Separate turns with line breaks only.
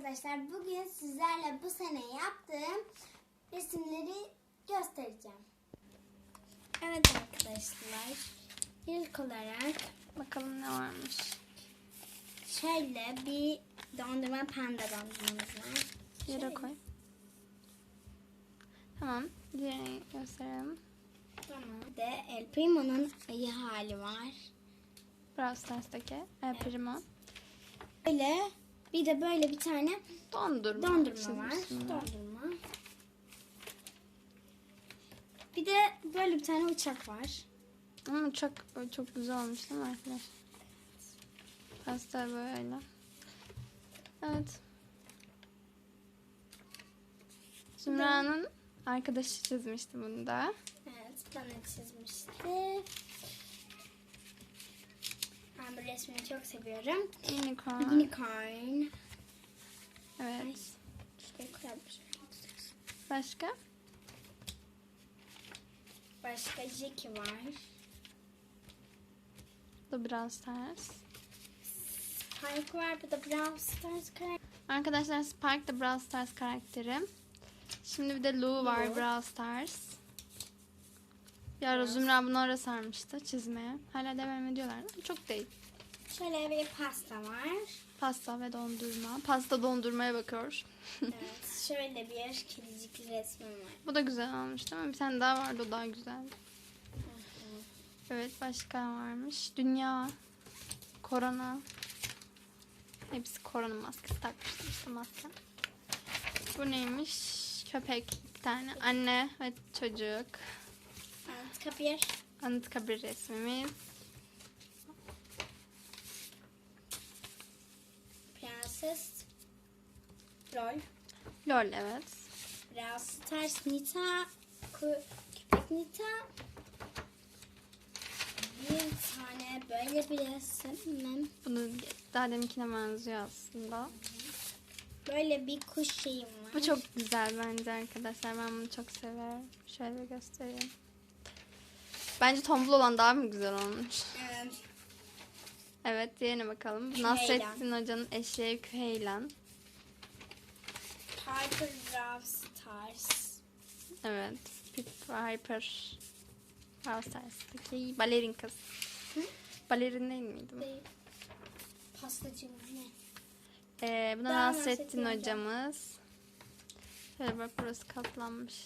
arkadaşlar. Bugün sizlerle bu sene yaptığım resimleri göstereceğim. Evet arkadaşlar. İlk olarak
Bakalım ne varmış.
şöyle bir dondurma panda dondurmamız var.
Yere koy. Tamam. Diğerini gösterelim.
Tamam. Bir de El Primo'nun ayı hali var.
Brawl Stars'taki El Primo.
Böyle bir de böyle bir tane
Dondurma.
dondurma var. Dondurma. Bir de böyle bir tane uçak var.
Ama çok çok güzel olmuş değil mi arkadaşlar? Pastel böyle. Evet. Zümra'nın arkadaşı çizmişti bunu da.
Evet, bana çizmişti. Bu resmini çok seviyorum.
Unicorn.
Unicorn.
Evet.
Koyalım.
Başka?
Başka Jackie var.
The Brawl Stars.
Spike var. Bu da Brawl Stars karakter.
Arkadaşlar Spike de Brawl Stars karakteri. Şimdi bir de Lou var
Lou.
Brawl Stars. Bir ara Zümra bunu ara sarmıştı çizmeye. Hala devam ediyorlar. Çok değil.
Şöyle bir pasta var.
Pasta ve dondurma. Pasta dondurmaya bakıyoruz.
evet, şöyle bir kedicikli resmim var.
Bu da güzel olmuş değil mi? Bir tane daha vardı o daha güzel. Evet başka varmış. Dünya. Korona. Hepsi korona maskesi takmıştı işte maske. Bu neymiş? Köpek bir tane. Anne ve çocuk.
Anıtkabir.
Anıtkabir resmimiz.
Prenses. Lol.
Lol evet.
Brawl Stars Nita. Köpek Nita. Bir tane böyle bir resim.
Bunu daha deminkine benziyor aslında.
Böyle bir kuş şeyim var.
Bu çok güzel bence arkadaşlar. Ben bunu çok severim. Şöyle göstereyim. Bence tombul olan daha mı güzel olmuş?
Evet.
Evet diğerine bakalım.
Küheylan.
Nasrettin Hoca'nın eşeği Küheylan.
Piper Brawl Stars.
Evet. Piper Brawl Stars'taki balerin kız.
Hı?
Balerin değil miydi?
Değil. Pastacı mı ne?
Ee, bu da
Daha
Nasrettin
Nasrettin Hoca.
hocamız. Şöyle bak burası katlanmış.